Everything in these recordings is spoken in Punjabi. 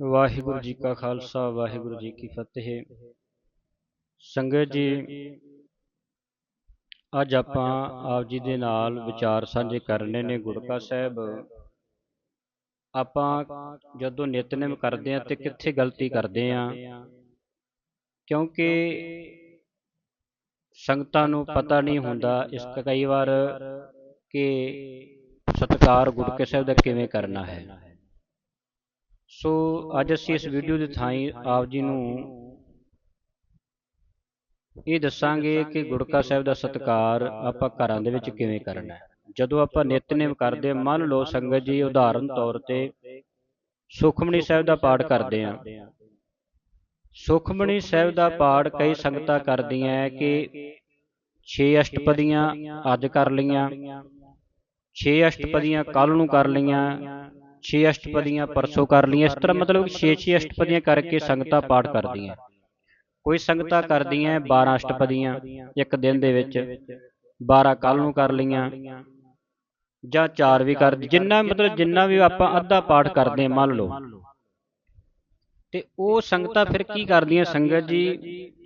ਵਾਹਿਗੁਰੂ ਜੀ ਕਾ ਖਾਲਸਾ ਵਾਹਿਗੁਰੂ ਜੀ ਕੀ ਫਤਿਹ। ਸੰਗਤ ਜੀ ਅੱਜ ਆਪਾਂ ਆਪ ਜੀ ਦੇ ਨਾਲ ਵਿਚਾਰ ਸਾਂਝੇ ਕਰਨੇ ਨੇ ਗੁਰਕਾ ਸਾਹਿਬ। ਆਪਾਂ ਜਦੋਂ ਨਿਤਨੇਮ ਕਰਦੇ ਆ ਤੇ ਕਿੱਥੇ ਗਲਤੀ ਕਰਦੇ ਆ ਕਿਉਂਕਿ ਸੰਗਤਾਂ ਨੂੰ ਪਤਾ ਨਹੀਂ ਹੁੰਦਾ ਇਸ ਕਈ ਵਾਰ ਕਿ ਸਤਕਾਰ ਗੁਰਕੇ ਸਾਹਿਬ ਦਾ ਕਿਵੇਂ ਕਰਨਾ ਹੈ। ਸੋ ਅੱਜ ਅਸੀਂ ਇਸ ਵੀਡੀਓ ਦੇ ਥਾਈ ਆਪ ਜੀ ਨੂੰ ਇਹ ਦੱਸਾਂਗੇ ਕਿ ਗੁਰਕਾ ਸਾਹਿਬ ਦਾ ਸਤਕਾਰ ਆਪਾਂ ਘਰਾਂ ਦੇ ਵਿੱਚ ਕਿਵੇਂ ਕਰਨਾ ਹੈ। ਜਦੋਂ ਆਪਾਂ ਨਿਤਨੇਮ ਕਰਦੇ ਹਾਂ, ਮੰਨ ਲਓ ਸੰਗਤ ਜੀ ਉਦਾਹਰਨ ਤੌਰ ਤੇ ਸੁਖਮਣੀ ਸਾਹਿਬ ਦਾ ਪਾਠ ਕਰਦੇ ਹਾਂ। ਸੁਖਮਣੀ ਸਾਹਿਬ ਦਾ ਪਾਠ ਕਈ ਸੰਗਤਾਂ ਕਰਦੀਆਂ ਕਿ 6 ਅਸ਼ਟਪਦੀਆਂ ਅੱਜ ਕਰ ਲਈਆਂ 6 ਅਸ਼ਟਪਦੀਆਂ ਕੱਲ ਨੂੰ ਕਰ ਲਈਆਂ 6 ਅਸ਼ਟਪਦੀਆਂ ਪਰਸੋਂ ਕਰ ਲਈਆਂ। ਇਸ ਤਰ੍ਹਾਂ ਮਤਲਬ 6-6 ਅਸ਼ਟਪਦੀਆਂ ਕਰਕੇ ਸੰਗਤਾਂ ਪਾਠ ਕਰਦੀਆਂ। ਕੋਈ ਸੰਗਤਾਂ ਕਰਦੀਆਂ 12 ਅਸ਼ਟਪਦੀਆਂ ਇੱਕ ਦਿਨ ਦੇ ਵਿੱਚ 12 ਕੱਲ ਨੂੰ ਕਰ ਲਈਆਂ। ਜਾਂ 4 ਵੀ ਕਰ ਜਿੰਨਾ ਮਤਲਬ ਜਿੰਨਾ ਵੀ ਆਪਾਂ ਅੱਧਾ ਪਾਠ ਕਰਦੇ ਮੰਨ ਲਓ। ਤੇ ਉਹ ਸੰਗਤਾਂ ਫਿਰ ਕੀ ਕਰਦੀਆਂ? ਸੰਗਤ ਜੀ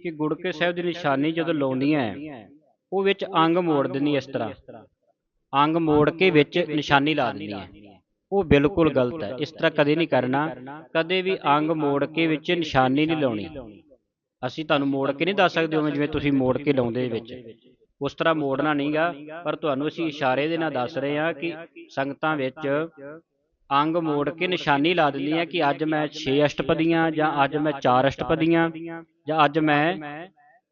ਕਿ ਗੁੜਕੇ ਸਾਹਿਬ ਦੀ ਨਿਸ਼ਾਨੀ ਜਦੋਂ ਲਾਉਂਦੀਆਂ ਉਹ ਵਿੱਚ ਅੰਗ ਮੋੜ ਦਿੰਦੀ ਇਸ ਤਰ੍ਹਾਂ। ਅੰਗ ਮੋੜ ਕੇ ਵਿੱਚ ਨਿਸ਼ਾਨੀ ਲਾ ਦਿੰਦੀ ਹੈ ਉਹ ਬਿਲਕੁਲ ਗਲਤ ਹੈ। ਇਸ ਤਰ੍ਹਾਂ ਕਦੇ ਨਹੀਂ ਕਰਨਾ ਕਦੇ ਵੀ ਅੰਗ ਮੋੜ ਕੇ ਵਿੱਚ ਨਿਸ਼ਾਨੀ ਨਹੀਂ ਲਾਉਣੀ। ਅਸੀਂ ਤੁਹਾਨੂੰ ਮੋੜ ਕੇ ਨਹੀਂ ਦੱਸ ਸਕਦੇ ਉਵੇਂ ਜਿਵੇਂ ਤੁਸੀਂ ਮੋੜ ਕੇ ਲਾਉਂਦੇ ਵਿੱਚ। ਉਸ ਤਰ੍ਹਾਂ ਮੋੜਨਾ ਨਹੀਂਗਾ ਪਰ ਤੁਹਾਨੂੰ ਅਸੀਂ ਇਸ਼ਾਰੇ ਦੇ ਨਾਲ ਦੱਸ ਰਹੇ ਹਾਂ ਕਿ ਸੰਗਤਾਂ ਵਿੱਚ ਅੰਗ ਮੋੜ ਕੇ ਨਿਸ਼ਾਨੀ ਲਾ ਦਿੰਦੀ ਹੈ ਕਿ ਅੱਜ ਮੈਂ 6 ਅਸ਼ਟਪਦੀਆਂ ਜਾਂ ਅੱਜ ਮੈਂ 4 ਅਸ਼ਟਪਦੀਆਂ ਜਾਂ ਅੱਜ ਮੈਂ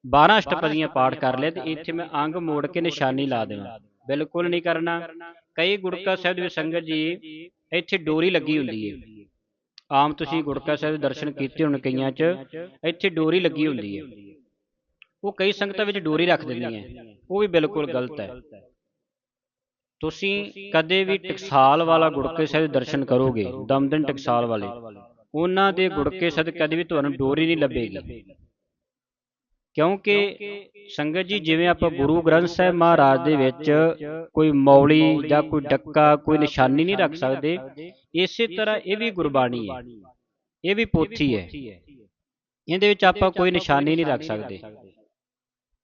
12 ਅਸ਼ਟਪਦੀਆਂ ਪਾਠ ਕਰ ਲਿਆ ਤੇ ਇੱਥੇ ਮੈਂ ਅੰਗ ਮੋੜ ਕੇ ਨਿਸ਼ਾਨੀ ਲਾ ਦੇਵਾਂ। ਬਿਲਕੁਲ ਨਹੀਂ ਕਰਨਾ। ਕਈ ਗੁਰਕਾ ਸਾਹਿਬ ਦੇ ਸੰਗਤ ਜੀ, ਇੱਥੇ ਡੋਰੀ ਲੱਗੀ ਹੁੰਦੀ ਹੈ ਆਮ ਤੁਸੀਂ ਗੁਰਕਾ ਸਾਹਿਬ ਦੇ ਦਰਸ਼ਨ ਕੀਤੇ ਹੋਣ ਕਈਆਂ 'ਚ, ਇੱਥੇ ਡੋਰੀ ਲੱਗੀ ਹੁੰਦੀ ਹੈ ਉਹ ਕਈ ਸੰਗਤਾਂ ਵਿੱਚ ਡੋਰੀ ਰੱਖ ਦਿੰਦੀਆਂ ਉਹ ਵੀ ਬਿਲਕੁਲ ਗਲਤ ਹੈ ਤੁਸੀਂ ਕਦੇ ਵੀ ਟਕਸਾਲ ਵਾਲਾ ਗੁਰਕੇ ਸਾਹਿਬ ਦਰਸ਼ਨ ਕਰੋਗੇ ਦਮਦਨ ਟਕਸਾਲ ਵਾਲੇ, ਉਹਨਾਂ ਦੇ ਗੁੜਕੇ ਸਾਹਿਬ ਕਦੇ ਵੀ ਤੁਹਾਨੂੰ ਡੋਰੀ ਨਹੀਂ ਲੱਭੇਗੀ। ਕਿਉਂਕਿ ਸੰਗਤ ਜੀ ਜਿਵੇਂ ਆਪਾਂ ਗੁਰੂ ਗ੍ਰੰਥ ਸਾਹਿਬ ਮਹਾਰਾਜ ਦੇ ਵਿੱਚ ਕੋਈ ਮੌਲੀ ਜਾਂ ਕੋਈ ਡੱਕਾ ਕੋਈ ਨਿਸ਼ਾਨੀ ਨਹੀਂ ਰੱਖ ਸਕਦੇ। ਇਸੇ ਤਰ੍ਹਾਂ ਇਹ ਵੀ ਗੁਰਬਾਣੀ ਹੈ। ਇਹ ਵੀ ਪੋਥੀ ਹੈ। ਇਹਦੇ ਵਿੱਚ ਆਪਾਂ ਕੋਈ ਨਿਸ਼ਾਨੀ ਨਹੀਂ ਰੱਖ ਸਕਦੇ।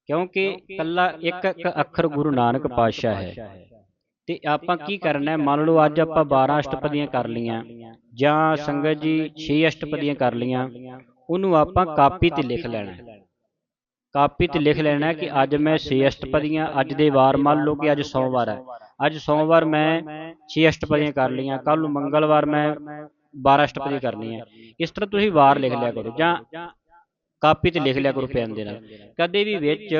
ਕਿਉਂਕਿ ਕੱਲਾ ਇੱਕ ਇੱਕ ਅੱਖਰ ਗੁਰੂ ਨਾਨਕ ਪਾਤਸ਼ਾਹ ਹੈ। ਤੇ ਆਪਾਂ ਕੀ ਕਰਨਾ ਹੈ? ਮੰਨ ਲਓ ਅੱਜ ਆਪਾਂ 12 ਅਸ਼ਟਪਦੀਆਂ ਕਰ ਲੀਆਂ ਜਾਂ ਸੰਗਤ ਜੀ 6 ਅਸ਼ਟਪਦੀਆਂ ਕਰ ਲੀਆਂ ਉਹਨੂੰ ਆਪਾਂ ਕਾਪੀ ਤੇ ਲਿਖ ਲੈਣਾ। ਕਾਪੀ ਤੇ ਲਿਖ ਲੈਣਾ ਕਿ ਅੱਜ ਮੈਂ 6 ਅਸ਼ਟਪਦੀਆਂ ਅੱਜ ਦੇ ਵਾਰ ਮੰਨ ਲਓ ਕਿ ਅੱਜ ਸੋਮਵਾਰ ਹੈ। ਅੱਜ ਸੋਮਵਾਰ ਮੈਂ 6 ਅਸ਼ਟਪਦੀਆਂ ਕਰ ਲਈਆਂ ਕੱਲ ਨੂੰ ਮੰਗਲਵਾਰ ਮੈਂ 12 ਅਸ਼ਟਪਦੀ ਕਰਨੀ ਹੈ। ਇਸ ਤਰ੍ਹਾਂ ਤੁਸੀਂ ਵਾਰ ਲਿਖ ਲਿਆ ਕਰੋ ਜਾਂ ਕਾਪੀ ਤੇ ਲਿਖ ਲਿਆ ਕਰੋ ਪੈਨ ਦੇ ਨਾਲ। ਕਦੇ ਵੀ ਵਿੱਚ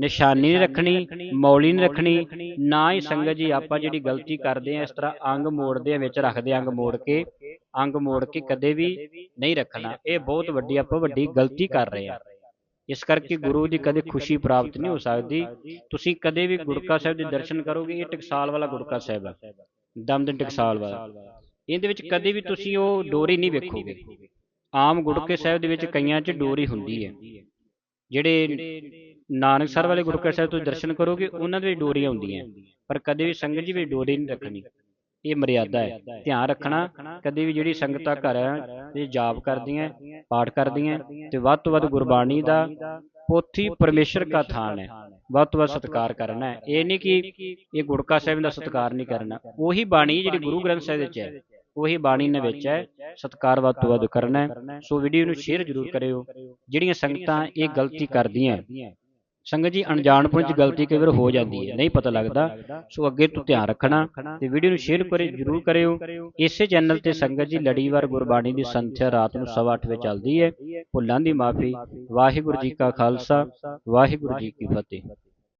ਨਿਸ਼ਾਨੀ ਨਹੀਂ ਰੱਖਣੀ ਮੌਲੀ ਨਹੀਂ ਰੱਖਣੀ ਨਾ ਹੀ ਸੰਗਤ ਜੀ ਆਪਾਂ ਜਿਹੜੀ ਗਲਤੀ ਕਰਦੇ ਆ ਇਸ ਤਰ੍ਹਾਂ ਅੰਗ ਮੋੜਦੇ ਆ ਵਿੱਚ ਰੱਖਦੇ ਅੰਗ ਮੋੜ ਕੇ ਅੰਗ ਮੋੜ ਕੇ ਕਦੇ ਵੀ ਨਹੀਂ ਰੱਖਣਾ। ਇਹ ਬਹੁਤ ਵੱਡੀ ਆਪਾਂ ਵੱਡੀ ਗਲਤੀ ਕਰ ਰਹੇ ਆ ਇਸ ਕਰਕੇ ਗੁਰੂ ਦੀ ਕਦੇ ਖੁਸ਼ੀ ਪ੍ਰਾਪਤ ਨਹੀਂ ਹੋ ਸਕਦੀ। ਤੁਸੀਂ ਕਦੇ ਵੀ ਗੁਰਕਾ ਸਾਹਿਬ ਦੇ ਦਰਸ਼ਨ ਕਰੋਗੇ ਇਹ ਟਕਸਾਲ ਵਾਲਾ ਗੁਰਕਾ ਸਾਹਿਬ ਹੈ ਦਮਦਨ ਟਕਸਾਲ ਵਾਲਾ। ਇਹਦੇ ਵਿੱਚ ਕਦੇ ਵੀ ਤੁਸੀਂ ਉਹ ਡੋਰੀ ਨਹੀਂ ਵੇਖੋਗੇ। ਆਮ ਗੁਰਕੇ ਸਾਹਿਬ ਦੇ ਵਿੱਚ ਕਈਆਂ 'ਚ ਡੋਰੀ ਹੁੰਦੀ ਹੈ। ਜਿਹੜੇ ਨਾਨਕਸਰ ਵਾਲੇ ਗੁਰਕੇ ਸਾਹਿਬ ਤੋਂ ਦਰਸ਼ਨ ਕਰੋਗੇ ਉਹਨਾਂ ਦੇ ਡੋਰੀਆਂ ਹੁੰਦੀਆਂ। ਪਰ ਕਦੇ ਵੀ ਸੰਗਤ ਜੀ ਵਿੱਚ ਡੋਰੀ ਨਹੀਂ ਰੱਖਣੀ। ਇਹ ਮਰਿਆਦਾ ਹੈ। ਧਿਆਨ ਰੱਖਣਾ ਕਦੇ ਵੀ ਜਿਹੜੀ ਸੰਗਤਾਂ ਘਰ ਇਹ ਜਾਪ ਕਰਦੀਆਂ ਪਾਠ ਕਰਦੀਆਂ ਤੇ ਵੱਧ ਤੋਂ ਵੱਧ ਗੁਰਬਾਣੀ ਦਾ ਪੋਥੀ ਪਰਮੇਸ਼ਰ ਦਾ ਥਾਨ ਹੈ। ਵੱਧ ਤੋਂ ਵੱਧ ਸਤਿਕਾਰ ਕਰਨਾ ਹੈ। ਇਹ ਨਹੀਂ ਕਿ ਇਹ ਗੁਰਕਾ ਸਾਹਿਬ ਦਾ ਸਤਿਕਾਰ ਨਹੀਂ ਕਰਨਾ। ਉਹੀ ਬਾਣੀ ਜਿਹੜੀ ਗੁਰੂ ਗ੍ਰੰਥ ਸਾਹਿਬ ਵਿੱਚ ਹੈ। ਉਹੀ ਬਾਣੀ ਨੇ ਵਿੱਚ ਹੈ। ਸਤਿਕਾਰ ਵੱਧ ਤੋਂ ਵੱਧ ਕਰਨਾ ਹੈ। ਸੋ ਵੀਡੀਓ ਨੂੰ ਸ਼ੇਅਰ ਜ਼ਰੂਰ ਕਰਿਓ। ਜਿਹੜੀਆਂ ਸੰਗਤਾਂ ਇਹ ਗਲਤੀ ਕਰਦੀਆਂ ਸੰਗਤ ਜੀ ਅਣਜਾਣਪੁਣ ਚ ਗਲਤੀ ਕਈ ਵਾਰ ਹੋ ਜਾਂਦੀ ਹੈ ਨਹੀਂ ਪਤਾ ਲੱਗਦਾ। ਸੋ ਅੱਗੇ ਤੋਂ ਧਿਆਨ ਰੱਖਣਾ ਤੇ ਵੀਡੀਓ ਨੂੰ ਸ਼ੇਅਰ ਕਰੇ ਜਰੂਰ ਕਰਿਓ। ਇਸੇ ਚੈਨਲ ਤੇ ਸੰਗਤ ਜੀ ਲੜੀਵਾਰ ਗੁਰਬਾਣੀ ਦੀ ਸੰਥਿਆ ਰਾਤ ਨੂੰ 8:30 ਵਜੇ ਚੱਲਦੀ ਹੈ। ਭੁੱਲਾਂ ਦੀ ਮਾਫੀ। ਵਾਹਿਗੁਰੂ ਜੀ ਕਾ ਖਾਲਸਾ ਵਾਹਿਗੁਰੂ ਜੀ ਕੀ ਫਤਿਹ।